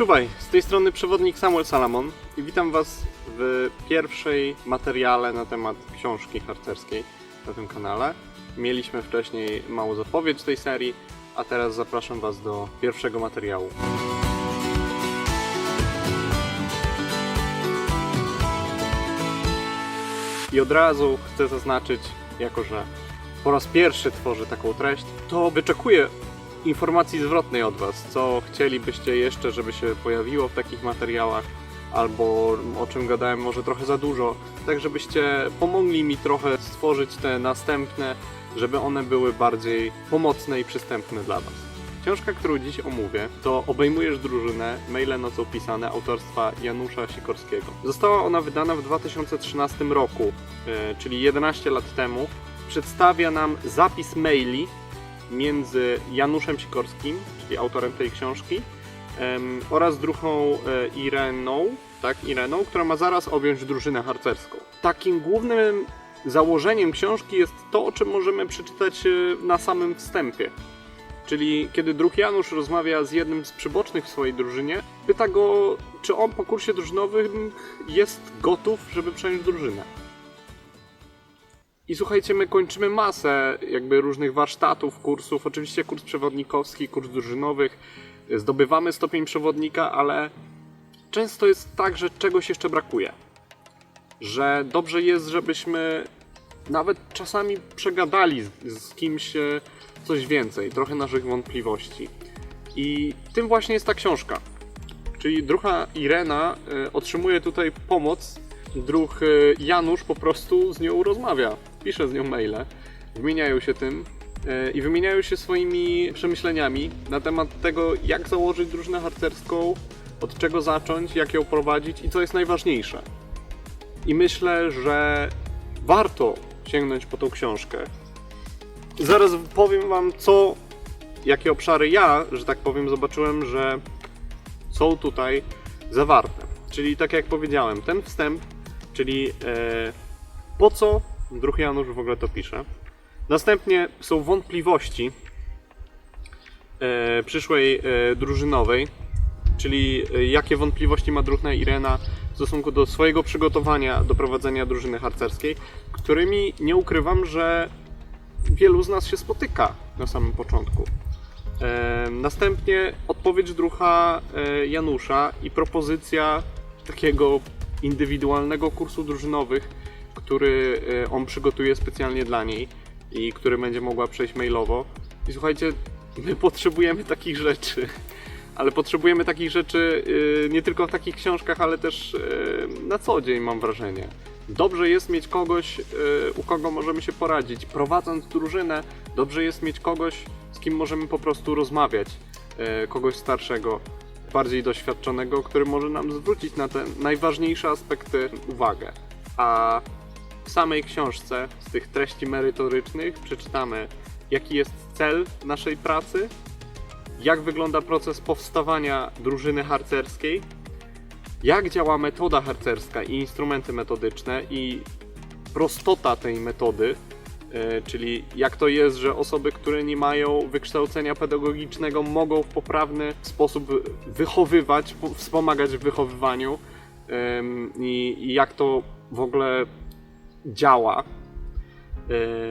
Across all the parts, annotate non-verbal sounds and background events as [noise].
Czuwaj, z tej strony przewodnik Samuel Salamon i witam Was w pierwszej materiale na temat książki harcerskiej na tym kanale. Mieliśmy wcześniej małą zapowiedź tej serii, a teraz zapraszam Was do pierwszego materiału. I od razu chcę zaznaczyć, jako że po raz pierwszy tworzę taką treść, to wyczekuję informacji zwrotnej od Was, co chcielibyście jeszcze, żeby się pojawiło w takich materiałach, albo o czym gadałem może trochę za dużo, tak żebyście pomogli mi trochę stworzyć te następne, żeby one były bardziej pomocne i przystępne dla Was. Książka, którą dziś omówię, to Obejmujesz drużynę, maile nocą pisane autorstwa Janusza Sikorskiego. Została ona wydana w 2013 roku, e, czyli 11 lat temu. Przedstawia nam zapis maili między Januszem Sikorskim, czyli autorem tej książki, oraz druhą e, Ireną, tak, Ireną, która ma zaraz objąć drużynę harcerską. Takim głównym założeniem książki jest to, o czym możemy przeczytać e, na samym wstępie. Czyli kiedy druh Janusz rozmawia z jednym z przybocznych w swojej drużynie, pyta go, czy on po kursie drużynowym jest gotów, żeby przejąć drużynę. I słuchajcie, my kończymy masę jakby różnych warsztatów, kursów, oczywiście kurs przewodnikowski, kurs drużynowych, zdobywamy stopień przewodnika, ale często jest tak, że czegoś jeszcze brakuje. Że dobrze jest, żebyśmy nawet czasami przegadali z, kimś e, coś więcej, trochę naszych wątpliwości. I tym właśnie jest ta książka. Czyli druha Irena e, otrzymuje tutaj pomoc, druh e, Janusz po prostu z nią rozmawia, pisze z nią maile, wymieniają się tym e, i wymieniają się swoimi przemyśleniami na temat tego, jak założyć drużynę harcerską, od czego zacząć, jak ją prowadzić i co jest najważniejsze. I myślę, że warto sięgnąć po tą książkę. Zaraz powiem Wam, co, jakie obszary ja, że tak powiem, zobaczyłem, że są tutaj zawarte. Czyli tak jak powiedziałem, ten wstęp, czyli e, po co druh Janusz w ogóle to pisze. Następnie są wątpliwości e, przyszłej e, drużynowej, czyli e, jakie wątpliwości ma druhna Irena w stosunku do swojego przygotowania do prowadzenia drużyny harcerskiej, którymi nie ukrywam, że wielu z nas się spotyka na samym początku. E, Następnie odpowiedź druha e, Janusza i propozycja takiego indywidualnego kursu drużynowych, który e, on przygotuje specjalnie dla niej i który będzie mogła przejść mailowo. I słuchajcie, my [laughs] potrzebujemy takich rzeczy. Ale potrzebujemy takich rzeczy y, nie tylko w takich książkach, ale też y, na co dzień, mam wrażenie. Dobrze jest mieć kogoś, u kogo możemy się poradzić. Prowadząc drużynę, dobrze jest mieć kogoś, z kim możemy po prostu rozmawiać. Kogoś starszego, bardziej doświadczonego, który może nam zwrócić na te najważniejsze aspekty uwagę. A w samej książce, z tych treści merytorycznych, przeczytamy, jaki jest cel naszej pracy, jak wygląda proces powstawania drużyny harcerskiej, jak działa metoda harcerska i instrumenty metodyczne i prostota tej metody, e, czyli jak to jest, że osoby, które nie mają wykształcenia pedagogicznego mogą w poprawny sposób wychowywać, po- wspomagać w wychowywaniu i jak to w ogóle działa.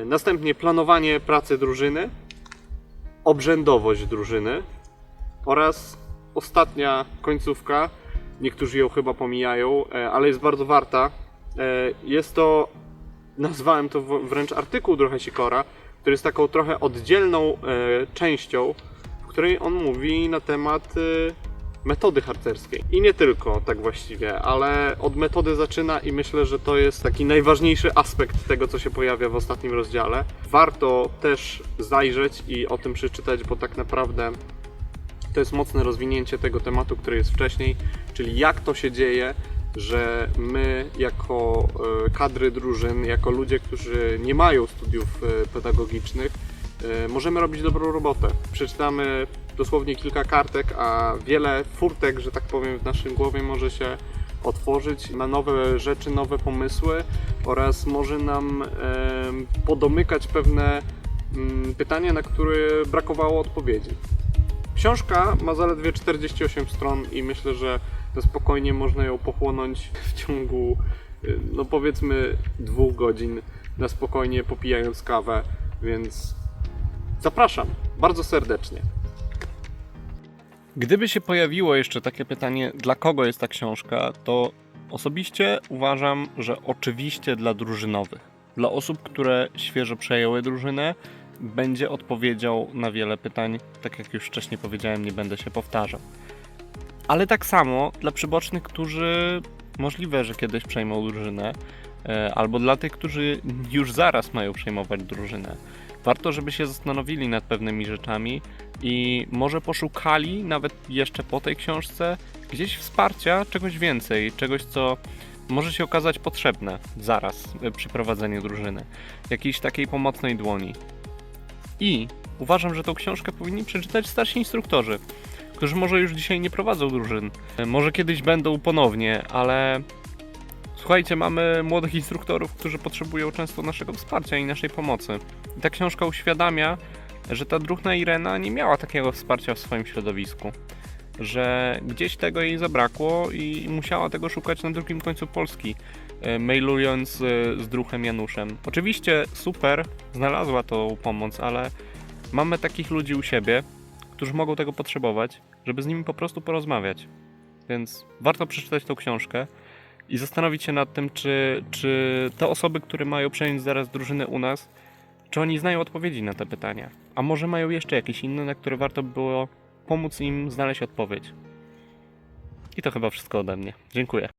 E, Następnie planowanie pracy drużyny, obrzędowość drużyny oraz ostatnia końcówka, niektórzy ją chyba pomijają, e, ale jest bardzo warta. E, Jest to, nazwałem to wręcz artykuł trochę Sikora, który jest taką trochę oddzielną e, częścią, w której on mówi na temat metody harcerskiej. I nie tylko tak właściwie, ale od metody zaczyna i myślę, że to jest taki najważniejszy aspekt tego, co się pojawia w ostatnim rozdziale. Warto też zajrzeć i o tym przeczytać, bo tak naprawdę to jest mocne rozwinięcie tego tematu, który jest wcześniej, czyli jak to się dzieje, że my jako e, kadry drużyn, jako ludzie, którzy nie mają studiów e, pedagogicznych, możemy robić dobrą robotę. Przeczytamy dosłownie kilka kartek, a wiele furtek, że tak powiem, w naszej głowie może się otworzyć na nowe rzeczy, nowe pomysły oraz może nam podomykać pewne mm, pytania, na które brakowało odpowiedzi. Książka ma zaledwie 48 stron i myślę, że spokojnie można ją pochłonąć w ciągu, y, no powiedzmy, dwóch godzin na spokojnie popijając kawę, więc zapraszam bardzo serdecznie. Gdyby się pojawiło jeszcze takie pytanie, dla kogo jest ta książka, to osobiście uważam, że oczywiście dla drużynowych. Dla osób, które świeżo przejęły drużynę, będzie odpowiedzią na wiele pytań. Tak jak już wcześniej powiedziałem, nie będę się powtarzał. Ale tak samo dla przybocznych, którzy możliwe, że kiedyś przejmą drużynę, e, albo dla tych, którzy już zaraz mają przejmować drużynę. Warto, żeby się zastanowili nad pewnymi rzeczami i może poszukali nawet jeszcze po tej książce gdzieś wsparcia czegoś więcej, czegoś co może się okazać potrzebne zaraz e, przy prowadzeniu drużyny. Jakiejś takiej pomocnej dłoni. I uważam, że tą książkę powinni przeczytać starsi instruktorzy, którzy może już dzisiaj nie prowadzą drużyn. E, Może kiedyś będą ponownie, ale słuchajcie, mamy młodych instruktorów, którzy potrzebują często naszego wsparcia i naszej pomocy. I ta książka uświadamia, że ta druhna Irena nie miała takiego wsparcia w swoim środowisku. Że gdzieś tego jej zabrakło i musiała tego szukać na drugim końcu Polski, e, mailując e, z druhem Januszem. Oczywiście super, znalazła tą pomoc, ale mamy takich ludzi u siebie, którzy mogą tego potrzebować, żeby z nimi po prostu porozmawiać. Więc warto przeczytać tą książkę i zastanowić się nad tym, czy, czy te osoby, które mają przejąć zaraz drużynę u nas, czy oni znają odpowiedzi na te pytania. A może mają jeszcze jakieś inne, na które warto by było pomóc im znaleźć odpowiedź. I to chyba wszystko ode mnie. Dziękuję.